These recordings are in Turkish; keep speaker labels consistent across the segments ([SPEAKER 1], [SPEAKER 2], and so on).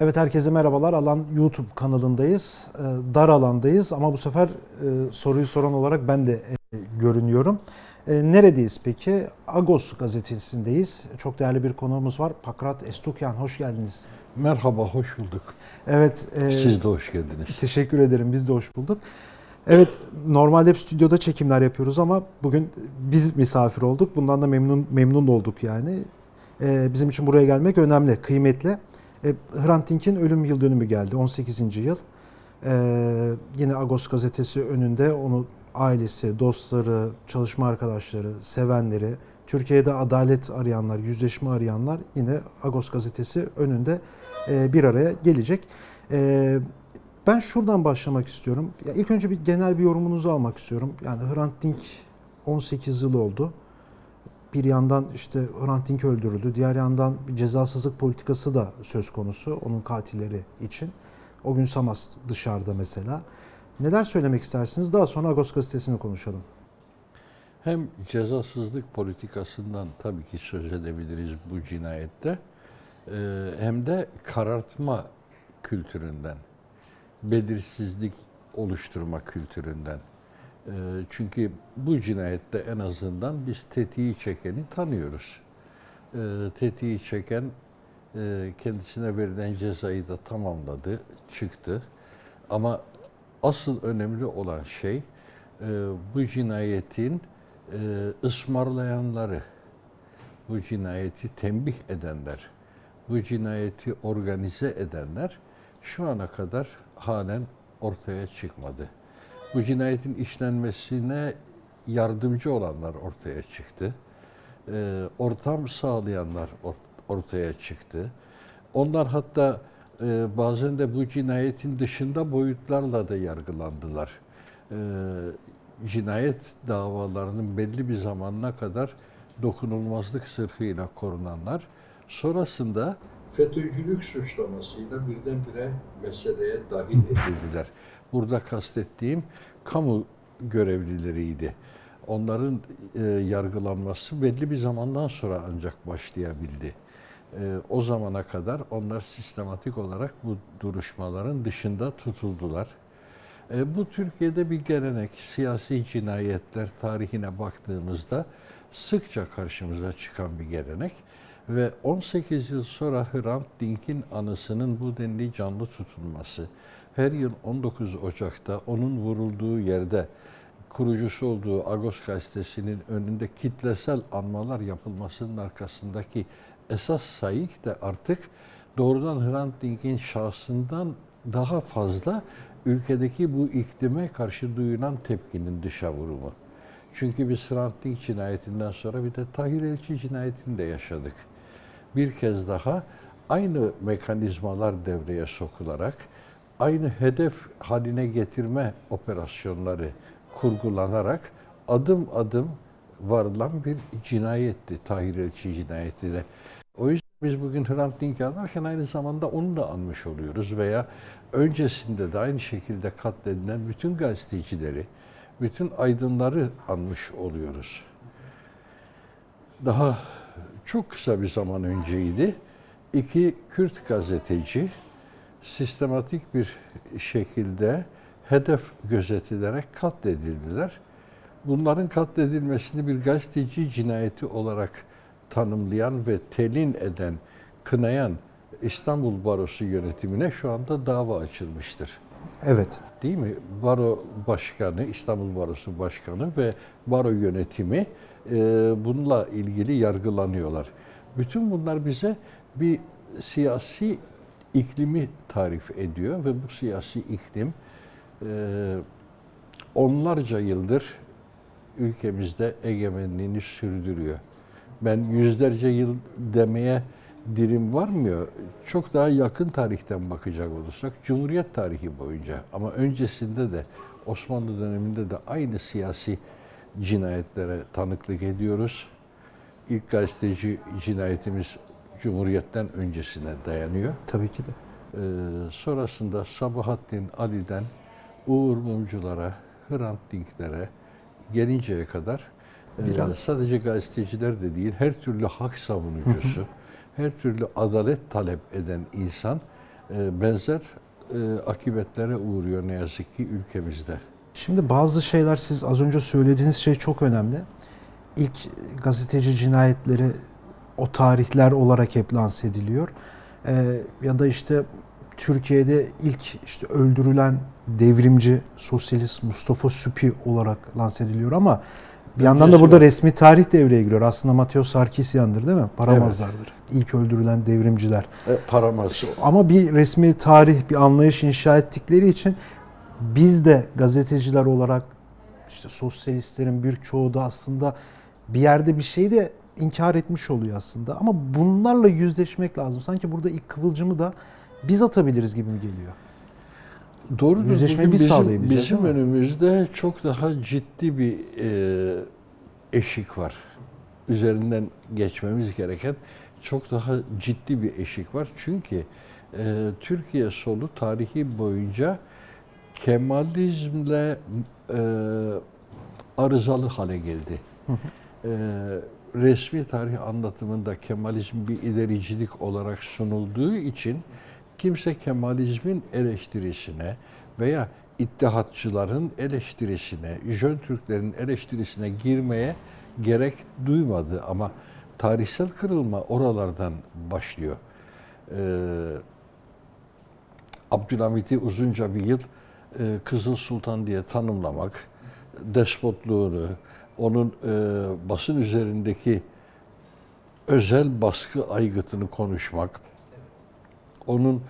[SPEAKER 1] Evet herkese merhabalar. Alan YouTube kanalındayız. Ee, Dar alandayız ama bu sefer e, soruyu soran olarak ben de e, görünüyorum. E, Neredeyiz peki? Agos gazetesindeyiz. Çok değerli bir konuğumuz var. Pakrat Estukyan hoş geldiniz.
[SPEAKER 2] Merhaba, hoş bulduk.
[SPEAKER 1] Evet.
[SPEAKER 2] Siz de hoş geldiniz.
[SPEAKER 1] Teşekkür ederim. Biz de hoş bulduk. Evet, normalde hep stüdyoda çekimler yapıyoruz ama bugün biz misafir olduk. Bundan da memnun memnun olduk yani. Bizim için buraya gelmek önemli, kıymetli. Ee, Hrant Dink'in ölüm yıl dönümü geldi, 18. yıl. Ee, yine Agos gazetesi önünde onu ailesi, dostları, çalışma arkadaşları, sevenleri, Türkiye'de adalet arayanlar, yüzleşme arayanlar yine Agos gazetesi önünde e, bir araya gelecek. Ee, ben şuradan başlamak istiyorum. Ya ilk önce bir genel bir yorumunuzu almak istiyorum. Yani Hrant Dink 18 yıl oldu. Bir yandan işte Hrant Dink öldürüldü. Diğer yandan bir cezasızlık politikası da söz konusu onun katilleri için. O gün Samas dışarıda mesela. Neler söylemek istersiniz? Daha sonra Agos gazetesini konuşalım.
[SPEAKER 2] Hem cezasızlık politikasından tabii ki söz edebiliriz bu cinayette, Ee, hem de karartma kültüründen, belirsizlik oluşturma kültüründen. Ee, Çünkü bu cinayette en azından biz tetiği çekeni tanıyoruz. Ee, Tetiği çeken e, kendisine verilen cezayı da tamamladı, çıktı. Ama asıl önemli olan şey e, bu cinayetin e, ısmarlayanları, bu cinayeti tembih edenler, bu cinayeti organize edenler şu ana kadar halen ortaya çıkmadı. Bu cinayetin işlenmesine yardımcı olanlar ortaya çıktı. E, ortam sağlayanlar or- ortaya çıktı. Onlar hatta e, bazen de bu cinayetin dışında boyutlarla da yargılandılar. E, cinayet davalarının belli bir zamanına kadar dokunulmazlık sırrıyla korunanlar sonrasında FETÖ'cülük suçlamasıyla birdenbire meseleye dahil edildiler. Burada kastettiğim kamu görevlileriydi. Onların e, yargılanması belli bir zamandan sonra ancak başlayabildi. E, o zamana kadar onlar sistematik olarak bu duruşmaların dışında tutuldular. E, bu Türkiye'de bir gelenek. Siyasi cinayetler tarihine baktığımızda sıkça karşımıza çıkan bir gelenek. Ve 18 yıl sonra Hrant Dink'in anısının bu denli canlı tutulması, her yıl 19 Ocak'ta onun vurulduğu yerde kurucusu olduğu Agos gazetesinin önünde kitlesel anmalar yapılmasının arkasındaki esas sayık da artık doğrudan Hrant Dink'in şahsından daha fazla ülkedeki bu iklime karşı duyulan tepkinin dışa vurumu. Çünkü biz Hrant Dink cinayetinden sonra bir de Tahir Elçi cinayetini de yaşadık. Bir kez daha aynı mekanizmalar devreye sokularak aynı hedef haline getirme operasyonları kurgulanarak adım adım varılan bir cinayetti Tahir Elçi cinayeti de. O yüzden biz bugün Hrant Dink'i anarken aynı zamanda onu da anmış oluyoruz veya öncesinde de aynı şekilde katledilen bütün gazetecileri, bütün aydınları anmış oluyoruz. Daha çok kısa bir zaman önceydi. İki Kürt gazeteci sistematik bir şekilde hedef gözetilerek katledildiler. Bunların katledilmesini bir gazeteci cinayeti olarak tanımlayan ve telin eden, kınayan İstanbul Barosu yönetimine şu anda dava açılmıştır.
[SPEAKER 1] Evet.
[SPEAKER 2] Değil mi? Baro Başkanı, İstanbul Barosu Başkanı ve Baro yönetimi e, bununla ilgili yargılanıyorlar. Bütün bunlar bize bir siyasi iklimi tarif ediyor ve bu siyasi iklim e, onlarca yıldır ülkemizde egemenliğini sürdürüyor. Ben yüzlerce yıl demeye dilim varmıyor. Çok daha yakın tarihten bakacak olursak Cumhuriyet tarihi boyunca ama öncesinde de Osmanlı döneminde de aynı siyasi cinayetlere tanıklık ediyoruz. İlk gazeteci cinayetimiz Cumhuriyet'ten öncesine dayanıyor.
[SPEAKER 1] Tabii ki de.
[SPEAKER 2] Ee, sonrasında Sabahattin Ali'den Uğur Mumculara, Hrant Dink'lere gelinceye kadar e,
[SPEAKER 1] Biraz.
[SPEAKER 2] sadece gazeteciler de değil, her türlü hak savunucusu, her türlü adalet talep eden insan e, benzer e, akibetlere uğruyor ne yazık ki ülkemizde.
[SPEAKER 1] Şimdi bazı şeyler siz az önce söylediğiniz şey çok önemli. İlk gazeteci cinayetleri o tarihler olarak hep lanse ediliyor. Ee, ya da işte Türkiye'de ilk işte öldürülen devrimci sosyalist Mustafa Süpi olarak lanse ediliyor ama bir yandan da burada
[SPEAKER 2] var.
[SPEAKER 1] resmi tarih devreye giriyor. Aslında Mateo Sarkisyan'dır değil mi? Paramazlardır. İlk öldürülen devrimciler.
[SPEAKER 2] E, paramaz.
[SPEAKER 1] Ama bir resmi tarih, bir anlayış inşa ettikleri için biz de gazeteciler olarak işte sosyalistlerin birçoğu da aslında bir yerde bir şeyi de inkar etmiş oluyor aslında. Ama bunlarla yüzleşmek lazım. Sanki burada ilk kıvılcımı da biz atabiliriz gibi mi geliyor?
[SPEAKER 2] Doğrudur.
[SPEAKER 1] Yüzleşmeyi biz
[SPEAKER 2] bizim,
[SPEAKER 1] sağlayabileceğiz,
[SPEAKER 2] Bizim önümüzde çok daha ciddi bir e, eşik var. Üzerinden geçmemiz gereken çok daha ciddi bir eşik var. Çünkü e, Türkiye solu tarihi boyunca Kemalizmle e, arızalı hale geldi. E, resmi tarih anlatımında Kemalizm bir ilericilik olarak sunulduğu için kimse Kemalizmin eleştirisine veya İttihatçıların eleştirisine, Jön Türklerin eleştirisine girmeye gerek duymadı ama tarihsel kırılma oralardan başlıyor. Ee, Abdülhamit'i uzunca bir yıl e, Kızıl Sultan diye tanımlamak, despotluğunu, onun e, basın üzerindeki özel baskı aygıtını konuşmak, onun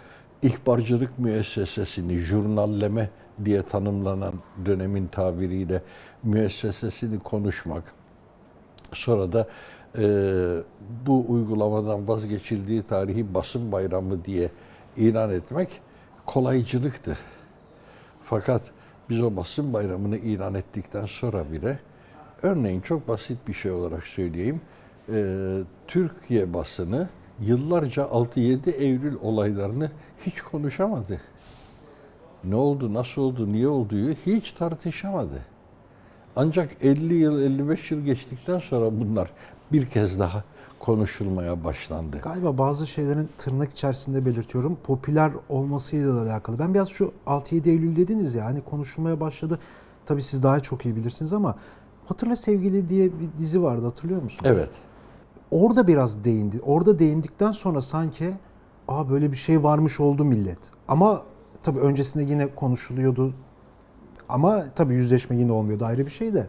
[SPEAKER 2] ihbarcılık müessesesini, jurnalleme diye tanımlanan dönemin tabiriyle müessesesini konuşmak, sonra da e, bu uygulamadan vazgeçildiği tarihi basın bayramı diye ilan etmek kolaycılıktı. Fakat biz o basın bayramını ilan ettikten sonra bile, örneğin çok basit bir şey olarak söyleyeyim, e, Türkiye basını yıllarca 6-7 Eylül olaylarını hiç konuşamadı. Ne oldu, nasıl oldu, niye olduğu hiç tartışamadı. Ancak 50 yıl, 55 yıl geçtikten sonra bunlar bir kez daha konuşulmaya başlandı.
[SPEAKER 1] Galiba bazı şeylerin tırnak içerisinde belirtiyorum. Popüler olmasıyla da alakalı. Ben biraz şu 6-7 Eylül dediniz ya hani konuşulmaya başladı. Tabii siz daha çok iyi bilirsiniz ama Hatırla Sevgili diye bir dizi vardı hatırlıyor musunuz?
[SPEAKER 2] Evet.
[SPEAKER 1] Orada biraz değindi. Orada değindikten sonra sanki aa böyle bir şey varmış oldu millet. Ama tabii öncesinde yine konuşuluyordu. Ama tabii yüzleşme yine olmuyordu ayrı bir şey de.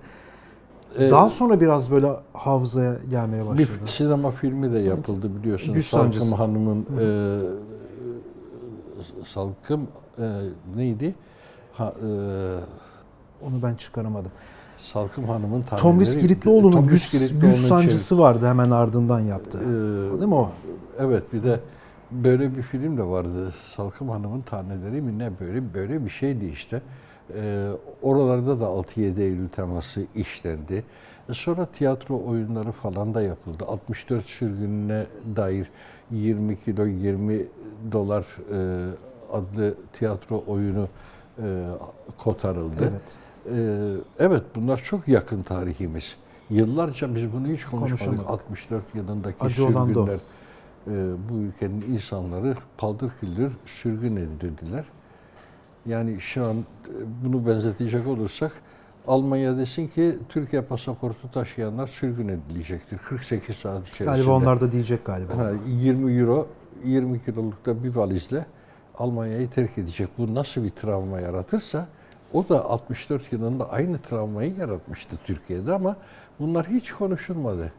[SPEAKER 2] Ee,
[SPEAKER 1] Daha sonra biraz böyle hafızaya gelmeye
[SPEAKER 2] bir
[SPEAKER 1] başladı.
[SPEAKER 2] sinema filmi de yapıldı biliyorsunuz.
[SPEAKER 1] Güç
[SPEAKER 2] Salkım. Hanım'ın e, Salkım e, neydi? Ha, e,
[SPEAKER 1] Onu ben çıkaramadım.
[SPEAKER 2] Salkım Hanım'ın taneleri.
[SPEAKER 1] Tomris Giritlioğlu'nun
[SPEAKER 2] Tomris Giritlioğlu'nun
[SPEAKER 1] güç sancısı vardı hemen ardından yaptı.
[SPEAKER 2] çevir-
[SPEAKER 1] O değil mi o?
[SPEAKER 2] Evet bir de böyle bir film de vardı. Salkım Hanım'ın taneleri mi ne böyle böyle bir şeydi işte. Ee, oralarda da 6-7 Eylül teması işlendi. E, Sonra tiyatro oyunları falan da yapıldı. 64 sürgününe dair 20 kilo 20 dolar e, adlı tiyatro oyunu e, kotarıldı.
[SPEAKER 1] Evet.
[SPEAKER 2] Ee, evet bunlar çok yakın tarihimiz. Yıllarca biz bunu hiç konuşmadık.
[SPEAKER 1] Konuşamadık.
[SPEAKER 2] 64 yılındaki
[SPEAKER 1] Acı da
[SPEAKER 2] sürgünler e, bu ülkenin insanları paldır küldür sürgün edildiler. Yani şu an e, bunu benzetecek olursak Almanya desin ki Türkiye pasaportu taşıyanlar sürgün edilecektir. 48 saat içerisinde.
[SPEAKER 1] Galiba onlar da diyecek galiba.
[SPEAKER 2] Ha, 20 euro 20 kilolukta bir valizle Almanya'yı terk edecek. Bu nasıl bir travma yaratırsa o da 64 yılında aynı travmayı yaratmıştı Türkiye'de ama bunlar hiç konuşulmadı.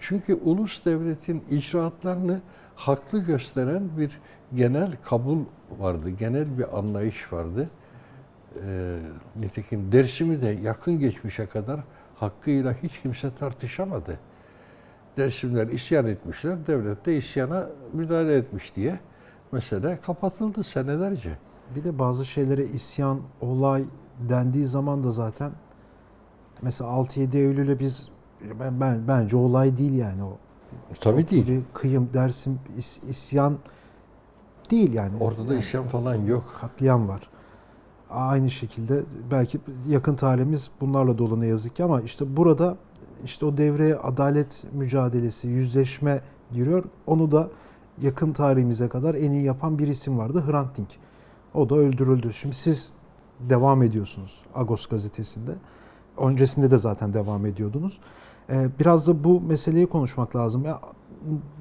[SPEAKER 2] Çünkü ulus devletin icraatlarını haklı gösteren bir genel kabul vardı, genel bir anlayış vardı. Ee, nitekim Dersim'i de yakın geçmişe kadar hakkıyla hiç kimse tartışamadı. Dersimler isyan etmişler, devlet de isyana müdahale etmiş diye mesele kapatıldı senelerce.
[SPEAKER 1] Bir de bazı şeylere isyan, olay dendiği zaman da zaten mesela 6-7 Eylül'e biz ben, ben bence olay değil yani o.
[SPEAKER 2] Tabii
[SPEAKER 1] Çok
[SPEAKER 2] değil.
[SPEAKER 1] Kıyım dersim is- isyan değil yani.
[SPEAKER 2] Ortada
[SPEAKER 1] Yani
[SPEAKER 2] isyan falan yok.
[SPEAKER 1] katliam var. Aynı şekilde belki yakın tarihimiz bunlarla dolu ne yazık ki ama işte burada işte o devreye adalet mücadelesi, yüzleşme giriyor. Onu da yakın tarihimize kadar en iyi yapan bir isim vardı. Hrant Dink. O da öldürüldü. Şimdi siz devam ediyorsunuz Agos gazetesinde. Öncesinde de zaten devam ediyordunuz. Ee, biraz da bu meseleyi konuşmak lazım. Ya,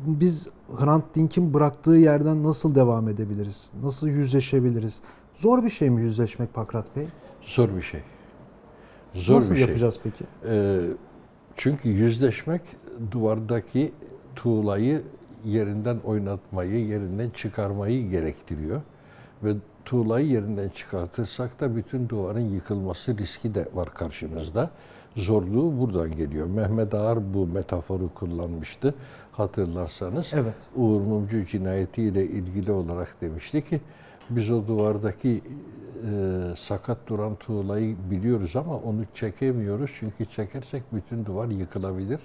[SPEAKER 1] biz Hrant Dink'in bıraktığı yerden nasıl devam edebiliriz? Nasıl yüzleşebiliriz? Zor bir şey mi yüzleşmek Pakrat Bey?
[SPEAKER 2] Zor bir şey. Zor
[SPEAKER 1] nasıl
[SPEAKER 2] bir şey.
[SPEAKER 1] yapacağız peki?
[SPEAKER 2] Ee, çünkü yüzleşmek duvardaki tuğlayı yerinden oynatmayı, yerinden çıkarmayı gerektiriyor. Ve tuğlayı yerinden çıkartırsak da bütün duvarın yıkılması riski de var karşımızda. Zorluğu buradan geliyor. Mehmet Ağar bu metaforu kullanmıştı hatırlarsanız.
[SPEAKER 1] Evet.
[SPEAKER 2] Uğur Mumcu cinayetiyle ilgili olarak demişti ki biz o duvardaki e, sakat duran tuğlayı biliyoruz ama onu çekemiyoruz çünkü çekersek bütün duvar yıkılabilir.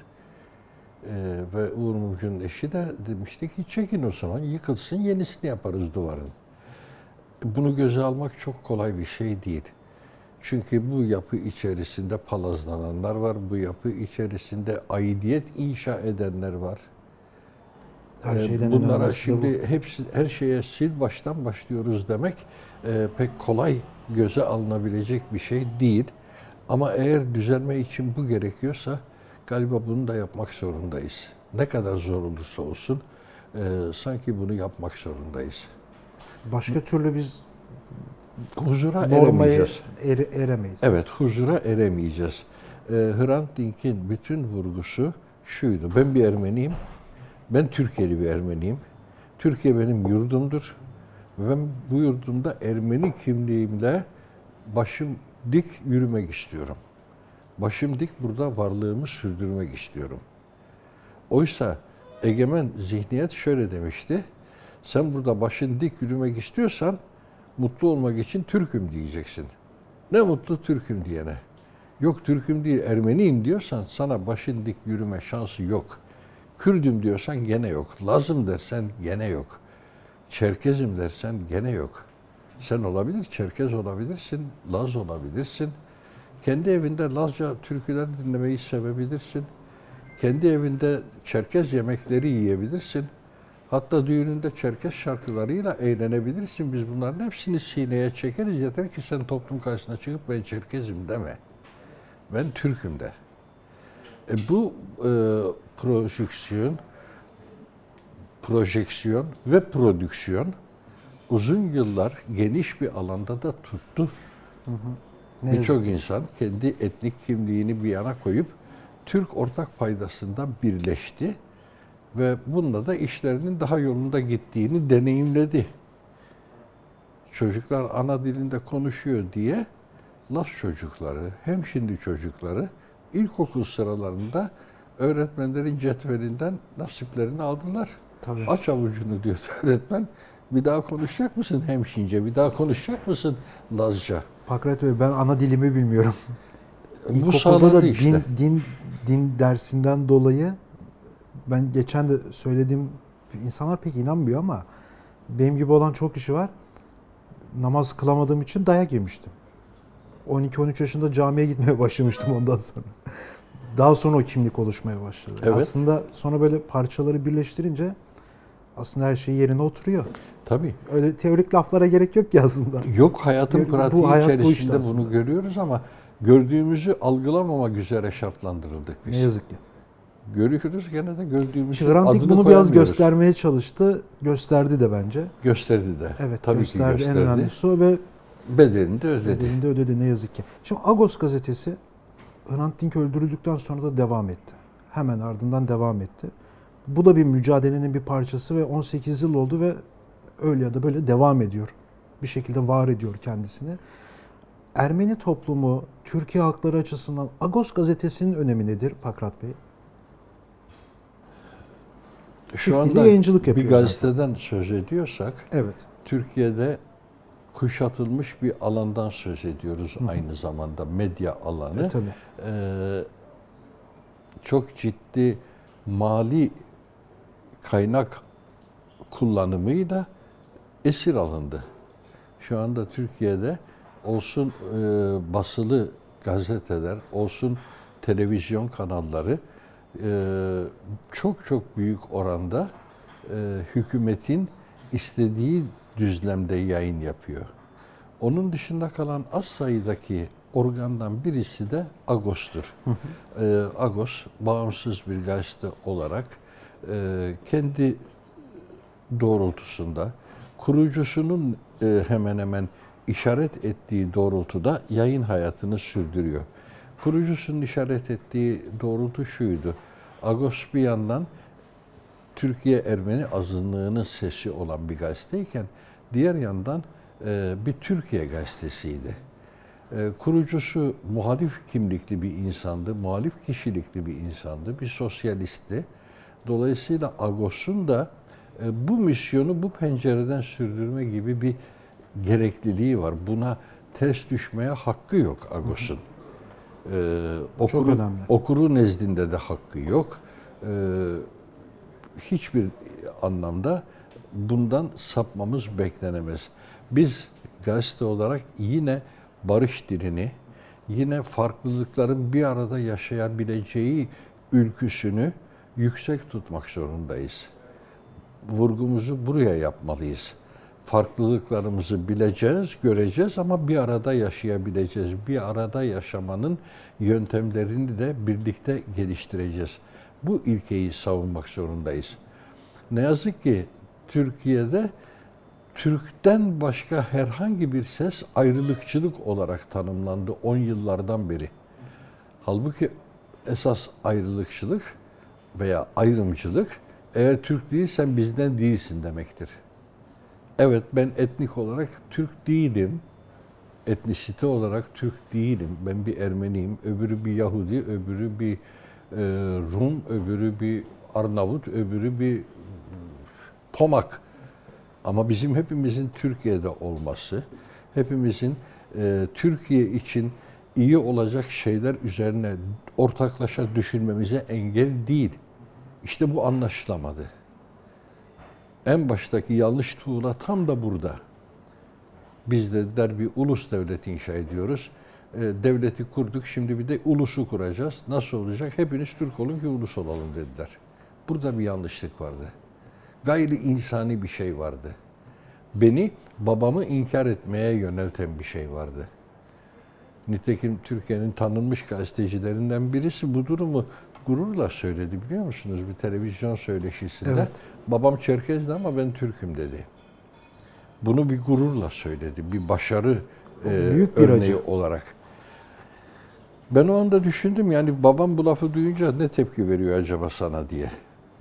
[SPEAKER 2] E, ve Uğur Mumcu'nun eşi de demişti ki çekin o zaman yıkılsın yenisini yaparız duvarın. Bunu göze almak çok kolay bir şey değil. Çünkü bu yapı içerisinde palazlananlar var, bu yapı içerisinde aidiyet inşa edenler var.
[SPEAKER 1] Her
[SPEAKER 2] Ee,
[SPEAKER 1] şeyden
[SPEAKER 2] Bunlara şimdi hepsi her şeye sil baştan başlıyoruz demek e, pek kolay göze alınabilecek bir şey değil. Ama eğer düzelme için bu gerekiyorsa galiba bunu da yapmak zorundayız. Ne kadar zor olursa olsun e, sanki bunu yapmak zorundayız.
[SPEAKER 1] Başka türlü biz
[SPEAKER 2] Huzura eremeyeceğiz.
[SPEAKER 1] ere- eremeyiz.
[SPEAKER 2] Evet, huzura eremeyeceğiz. Ee, Hrant Dink'in bütün vurgusu şuydu. Ben bir Ermeniyim. Ben Türkiye'li bir Ermeniyim. Türkiye benim yurdumdur. Ben bu yurdumda Ermeni kimliğimle başım dik yürümek istiyorum. Başım dik burada varlığımı sürdürmek istiyorum. Oysa egemen zihniyet şöyle demişti. Sen burada başın dik yürümek istiyorsan mutlu olmak için Türk'üm diyeceksin. Ne mutlu Türk'üm diyene. Yok Türk'üm değil Ermeniyim diyorsan sana başın dik yürüme şansı yok. Kürdüm diyorsan gene yok. Lazım dersen gene yok. Çerkezim dersen gene yok. Sen olabilir, Çerkez olabilirsin, Laz olabilirsin. Kendi evinde Lazca türküler dinlemeyi sevebilirsin. Kendi evinde Çerkez yemekleri yiyebilirsin. Hatta düğününde Çerkez şarkılarıyla eğlenebilirsin. Biz bunların hepsini sineye çekeriz. Yeter ki sen toplum karşısına çıkıp ben Çerkezim deme. Ben Türk'üm de. E bu e, projeksiyon, projeksiyon ve prodüksiyon uzun yıllar geniş bir alanda da tuttu. Birçok insan kendi etnik kimliğini bir yana koyup Türk ortak paydasında birleşti ve bununla da işlerinin daha yolunda gittiğini deneyimledi. Çocuklar ana dilinde konuşuyor diye Las çocukları, hem şimdi çocukları ilkokul sıralarında öğretmenlerin cetvelinden nasiplerini aldılar.
[SPEAKER 1] Tabii.
[SPEAKER 2] Aç avucunu diyor öğretmen. Bir daha konuşacak mısın hemşince? Bir daha konuşacak mısın Lazca?
[SPEAKER 1] Pakrat Bey ben ana dilimi bilmiyorum.
[SPEAKER 2] Bu
[SPEAKER 1] İlkokulda da
[SPEAKER 2] işte.
[SPEAKER 1] din, din, din dersinden dolayı ben geçen de söylediğim insanlar pek inanmıyor ama benim gibi olan çok kişi var. Namaz kılamadığım için dayak yemiştim. 12-13 yaşında camiye gitmeye başlamıştım ondan sonra. Daha sonra o kimlik oluşmaya başladı.
[SPEAKER 2] Evet.
[SPEAKER 1] Aslında sonra böyle parçaları birleştirince aslında her şey yerine oturuyor.
[SPEAKER 2] Tabii.
[SPEAKER 1] Öyle teorik laflara gerek yok ki aslında.
[SPEAKER 2] Yok hayatın
[SPEAKER 1] Bu
[SPEAKER 2] pratiği
[SPEAKER 1] hayat bu işte
[SPEAKER 2] içerisinde
[SPEAKER 1] aslında.
[SPEAKER 2] bunu görüyoruz ama gördüğümüzü algılamamak üzere şartlandırıldık biz.
[SPEAKER 1] Ne yazık ki.
[SPEAKER 2] Görüyoruz gene de
[SPEAKER 1] Dink
[SPEAKER 2] adını
[SPEAKER 1] bunu biraz göstermeye çalıştı. Gösterdi de bence.
[SPEAKER 2] Gösterdi de.
[SPEAKER 1] Evet
[SPEAKER 2] Tabii
[SPEAKER 1] gösterdi.
[SPEAKER 2] ki
[SPEAKER 1] En
[SPEAKER 2] gösterdi.
[SPEAKER 1] önemlisi o ve
[SPEAKER 2] Bedelini de ödedi.
[SPEAKER 1] bedelini de ödedi ne yazık ki. Şimdi Agos gazetesi Hrant Dink öldürüldükten sonra da devam etti. Hemen ardından devam etti. Bu da bir mücadelenin bir parçası ve 18 yıl oldu ve öyle ya da böyle devam ediyor. Bir şekilde var ediyor kendisini. Ermeni toplumu, Türkiye halkları açısından Agos gazetesinin önemi nedir Pakrat Bey?
[SPEAKER 2] Şu anda
[SPEAKER 1] yayıncılık
[SPEAKER 2] bir
[SPEAKER 1] yapıyor zaten.
[SPEAKER 2] gazeteden söz ediyorsak
[SPEAKER 1] Evet.
[SPEAKER 2] Türkiye'de kuşatılmış bir alandan söz ediyoruz aynı zamanda medya alanı.
[SPEAKER 1] E, tabii.
[SPEAKER 2] Ee, çok ciddi mali kaynak kullanımıyla esir alındı. Şu anda Türkiye'de olsun e, basılı gazeteler, olsun televizyon kanalları çok çok büyük oranda hükümetin istediği düzlemde yayın yapıyor. Onun dışında kalan az sayıdaki organdan birisi de Agos'tur. Ee, Agos bağımsız bir gazete olarak e, kendi doğrultusunda kurucusunun e, hemen hemen işaret ettiği doğrultuda yayın hayatını sürdürüyor. Kurucusunun işaret ettiği doğrultu şuydu. Agos bir yandan Türkiye Ermeni azınlığının sesi olan bir gazeteyken diğer yandan e, bir Türkiye gazetesiydi. E, kurucusu muhalif kimlikli bir insandı, muhalif kişilikli bir insandı, bir sosyalistti. Dolayısıyla Agos'un da e, bu misyonu bu pencereden sürdürme gibi bir gerekliliği var. Buna ters düşmeye hakkı yok Agos'un. E, okuru,
[SPEAKER 1] önemli.
[SPEAKER 2] okuru nezdinde de hakkı yok. E, hiçbir anlamda bundan sapmamız beklenemez. Biz gazete olarak yine barış dilini, yine farklılıkların bir arada yaşayabileceği ülküsünü yüksek tutmak zorundayız. Vurgumuzu buraya yapmalıyız. Farklılıklarımızı bileceğiz, göreceğiz ama bir arada yaşayabileceğiz. Bir arada yaşamanın yöntemlerini de birlikte geliştireceğiz. Bu ilkeyi savunmak zorundayız. Ne yazık ki Türkiye'de Türk'ten başka herhangi bir ses ayrılıkçılık olarak tanımlandı 10 yıllardan beri. Halbuki esas ayrılıkçılık veya ayrımcılık eğer Türk değilsen bizden değilsin demektir. Evet ben etnik olarak Türk değilim. Etnisite olarak Türk değilim. Ben bir Ermeniyim. Öbürü bir Yahudi, öbürü bir e, Rum, öbürü bir Arnavut, öbürü bir Pomak. Ama bizim hepimizin Türkiye'de olması, hepimizin e, Türkiye için iyi olacak şeyler üzerine ortaklaşa düşünmemize engel değil. İşte bu anlaşılamadı. En baştaki yanlış tuğla tam da burada. Biz dediler bir ulus devleti inşa ediyoruz. E, devleti kurduk, şimdi bir de ulusu kuracağız. Nasıl olacak? Hepiniz Türk olun ki ulus olalım dediler. Burada bir yanlışlık vardı. Gayri insani bir şey vardı. Beni babamı inkar etmeye yönelten bir şey vardı. Nitekim Türkiye'nin tanınmış gazetecilerinden birisi bu durumu gururla söyledi biliyor musunuz? Bir televizyon söyleşisinde.
[SPEAKER 1] Evet.
[SPEAKER 2] Babam Çerkez'di ama ben Türk'üm dedi. Bunu bir gururla söyledi. Bir başarı e,
[SPEAKER 1] büyük bir
[SPEAKER 2] örneği
[SPEAKER 1] acı.
[SPEAKER 2] olarak. Ben o anda düşündüm yani babam bu lafı duyunca ne tepki veriyor acaba sana diye.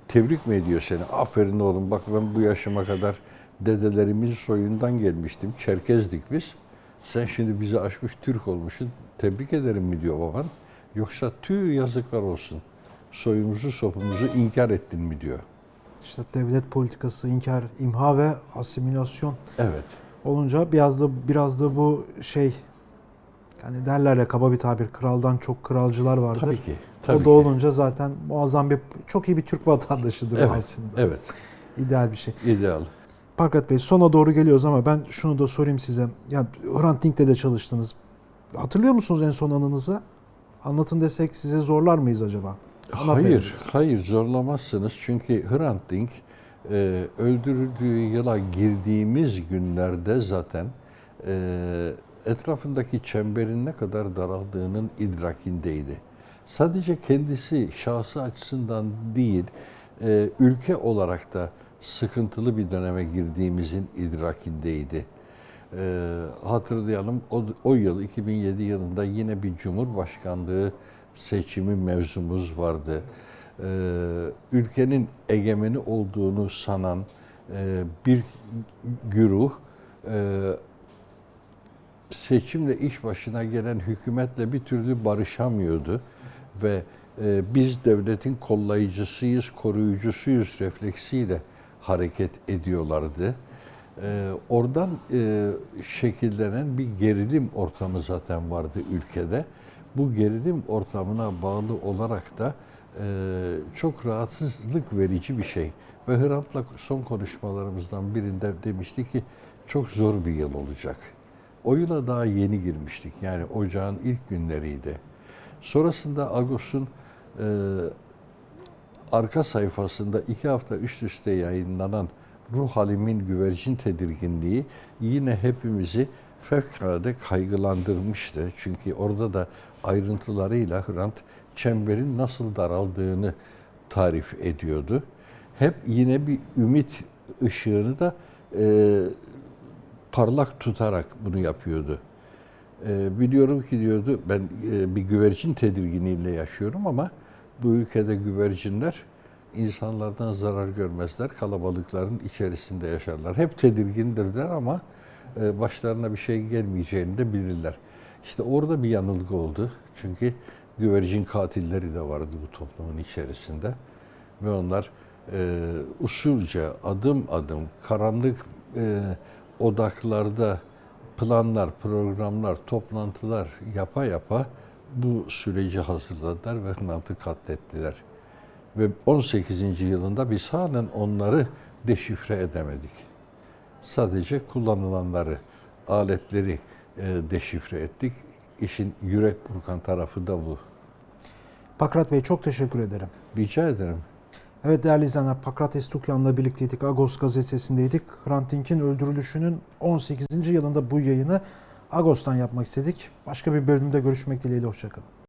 [SPEAKER 2] Tebrik mi ediyor seni? Aferin oğlum bak ben bu yaşıma kadar dedelerimin soyundan gelmiştim. Çerkezdik biz. Sen şimdi bizi aşmış Türk olmuşsun. Tebrik ederim mi diyor baban. Yoksa tüy yazıklar olsun. Soyumuzu sopumuzu inkar ettin mi diyor.
[SPEAKER 1] İşte devlet politikası, inkar, imha ve asimilasyon
[SPEAKER 2] Evet.
[SPEAKER 1] olunca biraz da biraz da bu şey yani derler ya kaba bir tabir kraldan çok kralcılar vardır.
[SPEAKER 2] Tabii ki. Tabii
[SPEAKER 1] o da
[SPEAKER 2] ki.
[SPEAKER 1] olunca zaten muazzam bir çok iyi bir Türk vatandaşıdır
[SPEAKER 2] Evet.
[SPEAKER 1] aslında.
[SPEAKER 2] Evet.
[SPEAKER 1] İdeal bir şey.
[SPEAKER 2] İdeal.
[SPEAKER 1] Parkat Bey sona doğru geliyoruz ama ben şunu da sorayım size. Ya Hrant Dink'te de çalıştınız. Hatırlıyor musunuz en son anınızı? Anlatın desek size zorlar mıyız acaba?
[SPEAKER 2] Hayır, hayır zorlamazsınız. Çünkü Hrant Dink e, öldürüldüğü yıla girdiğimiz günlerde zaten e, etrafındaki çemberin ne kadar daraldığının idrakindeydi. Sadece kendisi şahsı açısından değil, e, ülke olarak da sıkıntılı bir döneme girdiğimizin idrakindeydi. E, hatırlayalım o, o yıl 2007 yılında yine bir cumhurbaşkanlığı seçimi mevzumuz vardı. E, ülkenin egemeni olduğunu sanan e, bir güruh e, seçimle iş başına gelen hükümetle bir türlü barışamıyordu ve e, biz devletin kollayıcısıyız, koruyucusuyuz refleksiyle hareket ediyorlardı. Oradan şekillenen bir gerilim ortamı zaten vardı ülkede. Bu gerilim ortamına bağlı olarak da e, çok rahatsızlık verici bir şey. Ve Hrant'la son konuşmalarımızdan birinde demişti ki çok zor bir yıl olacak. O yıla daha yeni girmiştik. Yani ocağın ilk günleriydi. Sonrasında Ağustos'un e, arka sayfasında iki hafta üst üste yayınlanan Ruh Halim'in güvercin tedirginliği yine hepimizi fevkalade kaygılandırmıştı. Çünkü orada da ayrıntılarıyla Hrant çemberin nasıl daraldığını tarif ediyordu. Hep yine bir ümit ışığını da e, parlak tutarak bunu yapıyordu. E, biliyorum ki diyordu ben e, bir güvercin tedirginiyle yaşıyorum ama bu ülkede güvercinler insanlardan zarar görmezler. Kalabalıkların içerisinde yaşarlar. Hep tedirgindirler ama başlarına bir şey gelmeyeceğini de bilirler. İşte orada bir yanılgı oldu. Çünkü güvercin katilleri de vardı bu toplumun içerisinde. Ve onlar e, usulca, adım adım, karanlık e, odaklarda planlar, programlar, toplantılar yapa yapa bu süreci hazırladılar ve Hrant'ı katlettiler. Ve 18. yılında biz halen onları deşifre edemedik. Sadece kullanılanları, aletleri e, deşifre ettik. İşin yürek burkan tarafı da bu.
[SPEAKER 1] Pakrat Bey çok teşekkür ederim.
[SPEAKER 2] Rica ederim.
[SPEAKER 1] Evet değerli izleyenler Pakrates Tukyan'la birlikteydik. Agos gazetesindeydik. Hrant Dink'in öldürülüşünün 18. yılında bu yayını Agos'tan yapmak istedik. Başka bir bölümde görüşmek dileğiyle. Hoşçakalın.